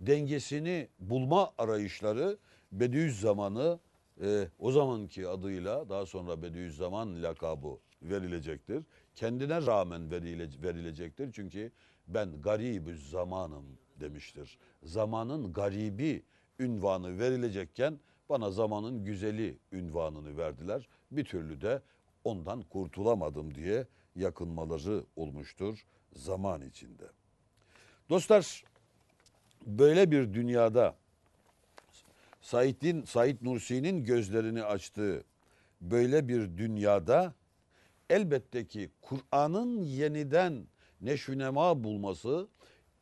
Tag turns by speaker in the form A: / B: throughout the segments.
A: dengesini bulma arayışları Bediüzzaman'ı e, o zamanki adıyla daha sonra Bediüzzaman lakabı verilecektir. Kendine rağmen verile, verilecektir. Çünkü ben garibüz zamanım demiştir. Zamanın garibi ünvanı verilecekken bana zamanın güzeli ünvanını verdiler. Bir türlü de ondan kurtulamadım diye yakınmaları olmuştur zaman içinde. Dostlar böyle bir dünyada Said'in Said Nursi'nin gözlerini açtığı böyle bir dünyada elbette ki Kur'an'ın yeniden neşvünema bulması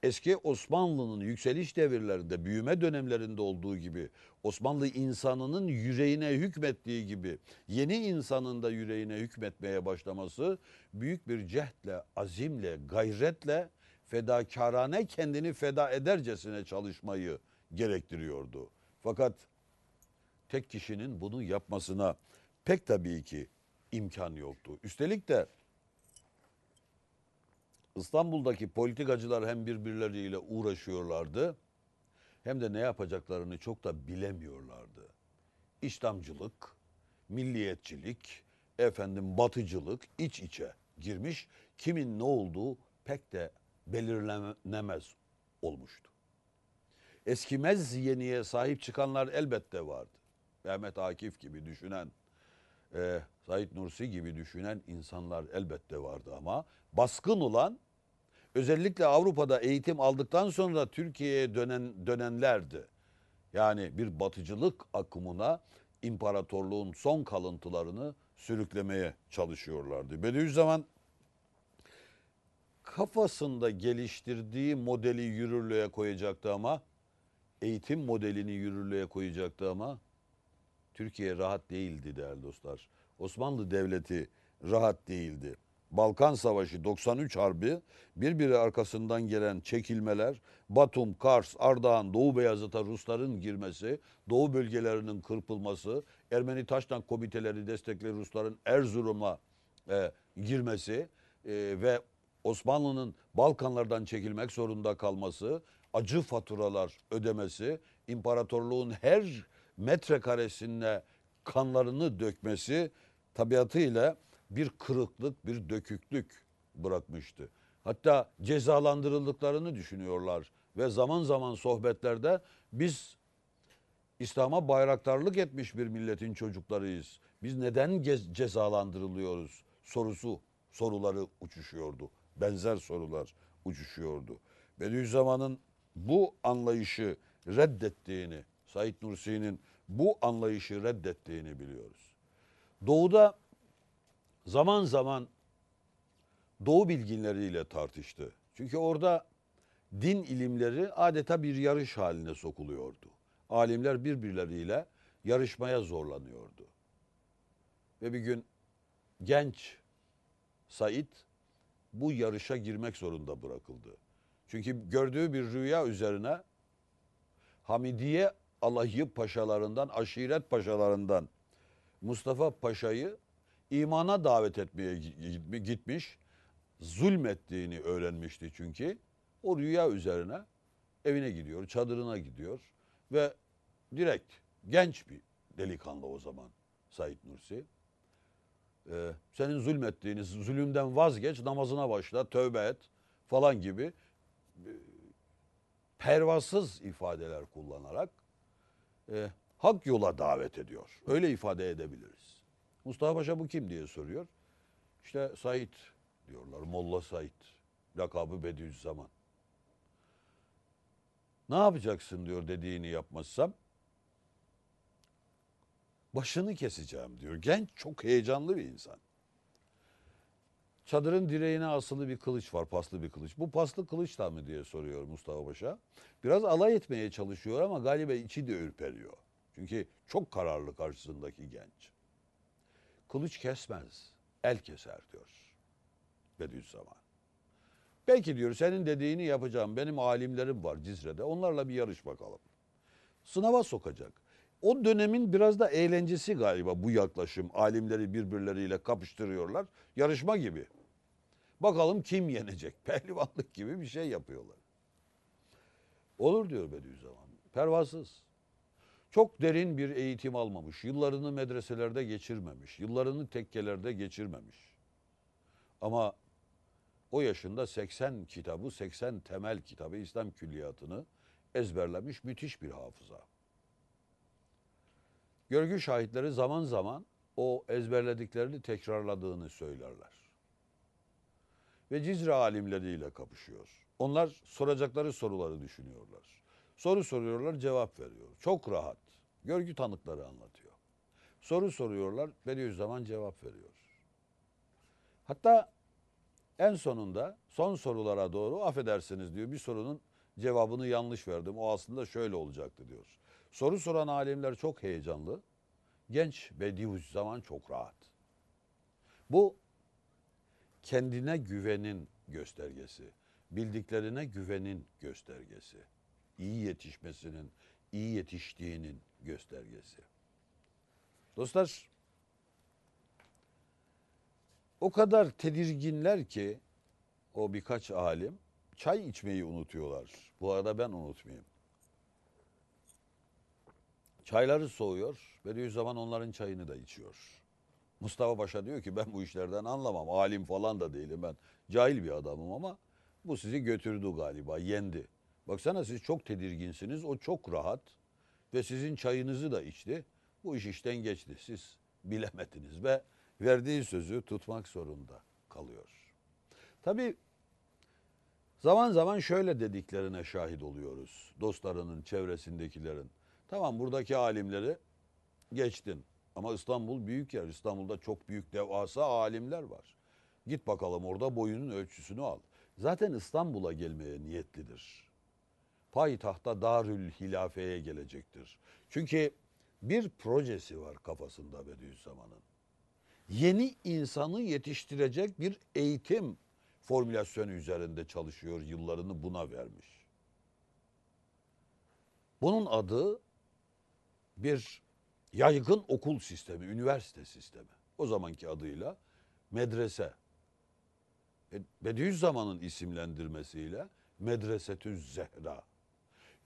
A: eski Osmanlı'nın yükseliş devirlerinde, büyüme dönemlerinde olduğu gibi Osmanlı insanının yüreğine hükmettiği gibi yeni insanın da yüreğine hükmetmeye başlaması büyük bir cehdle, azimle, gayretle fedakarane kendini feda edercesine çalışmayı gerektiriyordu. Fakat tek kişinin bunu yapmasına pek tabii ki imkan yoktu. Üstelik de İstanbul'daki politikacılar hem birbirleriyle uğraşıyorlardı hem de ne yapacaklarını çok da bilemiyorlardı. İslamcılık, milliyetçilik, efendim batıcılık iç içe girmiş. Kimin ne olduğu pek de belirlenemez olmuştu. Eskimez yeniye sahip çıkanlar elbette vardı. Mehmet Akif gibi düşünen, e, Said Nursi gibi düşünen insanlar elbette vardı ama baskın olan özellikle Avrupa'da eğitim aldıktan sonra Türkiye'ye dönen dönenlerdi. Yani bir batıcılık akımına imparatorluğun son kalıntılarını sürüklemeye çalışıyorlardı. Bediüzzaman kafasında geliştirdiği modeli yürürlüğe koyacaktı ama eğitim modelini yürürlüğe koyacaktı ama Türkiye rahat değildi değerli dostlar. Osmanlı Devleti rahat değildi. Balkan Savaşı 93 Harbi birbiri arkasından gelen çekilmeler, Batum, Kars, Ardahan, Doğu Beyazıt'a Rusların girmesi, Doğu bölgelerinin kırpılması, Ermeni Taştan komiteleri destekli Rusların Erzurum'a e, girmesi e, ve Osmanlı'nın Balkanlardan çekilmek zorunda kalması, acı faturalar ödemesi, imparatorluğun her metrekaresine kanlarını dökmesi tabiatıyla bir kırıklık, bir döküklük bırakmıştı. Hatta cezalandırıldıklarını düşünüyorlar ve zaman zaman sohbetlerde biz İslam'a bayraktarlık etmiş bir milletin çocuklarıyız. Biz neden cezalandırılıyoruz sorusu soruları uçuşuyordu. Benzer sorular uçuşuyordu. Bediüzzaman'ın bu anlayışı reddettiğini, Said Nursi'nin bu anlayışı reddettiğini biliyoruz. Doğu'da zaman zaman Doğu bilginleriyle tartıştı. Çünkü orada din ilimleri adeta bir yarış haline sokuluyordu. Alimler birbirleriyle yarışmaya zorlanıyordu. Ve bir gün genç Said bu yarışa girmek zorunda bırakıldı. Çünkü gördüğü bir rüya üzerine Hamidiye alayı paşalarından, aşiret paşalarından Mustafa Paşa'yı imana davet etmeye gitmiş, zulmettiğini öğrenmişti çünkü. O rüya üzerine evine gidiyor, çadırına gidiyor ve direkt genç bir delikanlı o zaman Said Nursi. Ee, senin zulmettiğiniz zulümden vazgeç, namazına başla, tövbe et falan gibi e, pervasız ifadeler kullanarak e, hak yola davet ediyor. Öyle ifade edebiliriz. Mustafa Paşa bu kim diye soruyor. İşte Said diyorlar. Molla Said. Lakabı Bediüzzaman. Ne yapacaksın diyor dediğini yapmazsam. Başını keseceğim diyor. Genç çok heyecanlı bir insan. Çadırın direğine asılı bir kılıç var, paslı bir kılıç. Bu paslı kılıç da mı diye soruyor Mustafa Paşa. Biraz alay etmeye çalışıyor ama galiba içi de ürperiyor. Çünkü çok kararlı karşısındaki genç. Kılıç kesmez, el keser diyor Bediüzzaman. Belki diyor senin dediğini yapacağım. Benim alimlerim var Cizre'de. Onlarla bir yarış bakalım. Sınava sokacak. O dönemin biraz da eğlencesi galiba bu yaklaşım. Alimleri birbirleriyle kapıştırıyorlar. Yarışma gibi. Bakalım kim yenecek? Pehlivanlık gibi bir şey yapıyorlar. Olur diyor Bediüzzaman. Pervasız. Çok derin bir eğitim almamış. Yıllarını medreselerde geçirmemiş. Yıllarını tekkelerde geçirmemiş. Ama o yaşında 80 kitabı, 80 temel kitabı İslam külliyatını ezberlemiş müthiş bir hafıza. Görgü şahitleri zaman zaman o ezberlediklerini tekrarladığını söylerler. Ve Cizre alimleriyle kapışıyor. Onlar soracakları soruları düşünüyorlar. Soru soruyorlar, cevap veriyor. Çok rahat. Görgü tanıkları anlatıyor. Soru soruyorlar, Bediüzzaman cevap veriyor. Hatta en sonunda son sorulara doğru affedersiniz diyor. Bir sorunun cevabını yanlış verdim. O aslında şöyle olacaktı diyor. Soru soran alimler çok heyecanlı. Genç Bediüzzaman çok rahat. Bu kendine güvenin göstergesi. Bildiklerine güvenin göstergesi. İyi yetişmesinin, iyi yetiştiğinin göstergesi. Dostlar, o kadar tedirginler ki o birkaç alim çay içmeyi unutuyorlar. Bu arada ben unutmayayım. Çayları soğuyor. Bediüzzaman onların çayını da içiyor. Mustafa Paşa diyor ki ben bu işlerden anlamam. Alim falan da değilim ben. Cahil bir adamım ama bu sizi götürdü galiba, yendi. Baksana siz çok tedirginsiniz. O çok rahat ve sizin çayınızı da içti. Bu iş işten geçti. Siz bilemediniz ve verdiği sözü tutmak zorunda kalıyor. Tabii zaman zaman şöyle dediklerine şahit oluyoruz. Dostlarının, çevresindekilerin. Tamam buradaki alimleri geçtin. Ama İstanbul büyük yer. İstanbul'da çok büyük devasa alimler var. Git bakalım orada boyunun ölçüsünü al. Zaten İstanbul'a gelmeye niyetlidir. Payitahta Darül Hilafe'ye gelecektir. Çünkü bir projesi var kafasında Bediüzzaman'ın. Yeni insanı yetiştirecek bir eğitim formülasyonu üzerinde çalışıyor. Yıllarını buna vermiş. Bunun adı bir yaygın okul sistemi, üniversite sistemi. O zamanki adıyla medrese. E, Bediüzzaman'ın isimlendirmesiyle Medresetüz Zehra.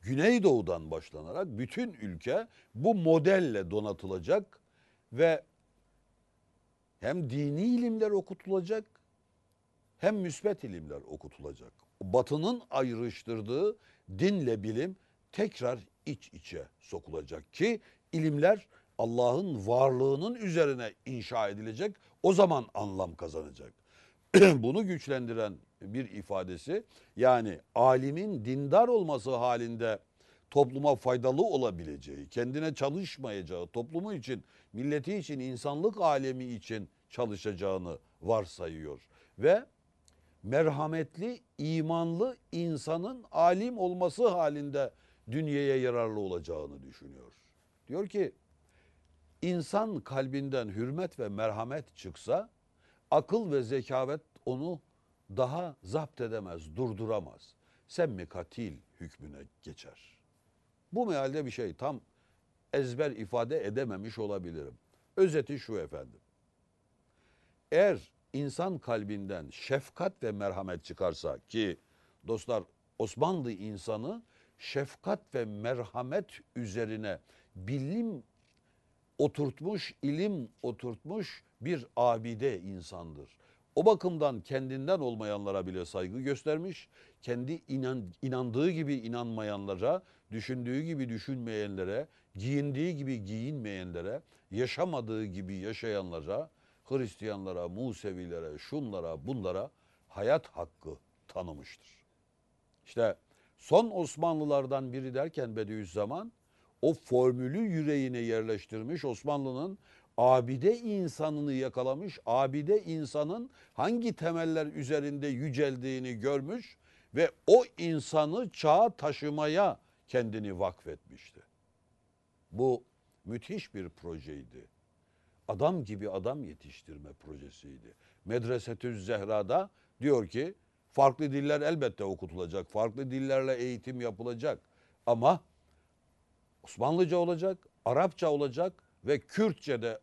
A: Güneydoğu'dan başlanarak bütün ülke bu modelle donatılacak ve hem dini ilimler okutulacak hem müsbet ilimler okutulacak. Batının ayrıştırdığı dinle bilim tekrar iç içe sokulacak ki ilimler Allah'ın varlığının üzerine inşa edilecek. O zaman anlam kazanacak. Bunu güçlendiren bir ifadesi yani alimin dindar olması halinde topluma faydalı olabileceği, kendine çalışmayacağı, toplumu için, milleti için, insanlık alemi için çalışacağını varsayıyor. Ve merhametli, imanlı insanın alim olması halinde dünyaya yararlı olacağını düşünüyor. Diyor ki insan kalbinden hürmet ve merhamet çıksa akıl ve zekavet onu daha zapt edemez, durduramaz. Semmi katil hükmüne geçer. Bu mealde bir şey tam ezber ifade edememiş olabilirim. Özeti şu efendim. Eğer insan kalbinden şefkat ve merhamet çıkarsa ki dostlar Osmanlı insanı şefkat ve merhamet üzerine bilim oturtmuş, ilim oturtmuş bir abide insandır. O bakımdan kendinden olmayanlara bile saygı göstermiş, kendi inan, inandığı gibi inanmayanlara, düşündüğü gibi düşünmeyenlere, giyindiği gibi giyinmeyenlere, yaşamadığı gibi yaşayanlara, Hristiyanlara, Musevilere, şunlara, bunlara hayat hakkı tanımıştır. İşte son Osmanlılardan biri derken Bediüzzaman o formülü yüreğine yerleştirmiş Osmanlı'nın abide insanını yakalamış, abide insanın hangi temeller üzerinde yüceldiğini görmüş ve o insanı çağa taşımaya kendini vakfetmişti. Bu müthiş bir projeydi. Adam gibi adam yetiştirme projesiydi. Medresetüz Zehra'da diyor ki farklı diller elbette okutulacak, farklı dillerle eğitim yapılacak. Ama Osmanlıca olacak, Arapça olacak ve Kürtçe de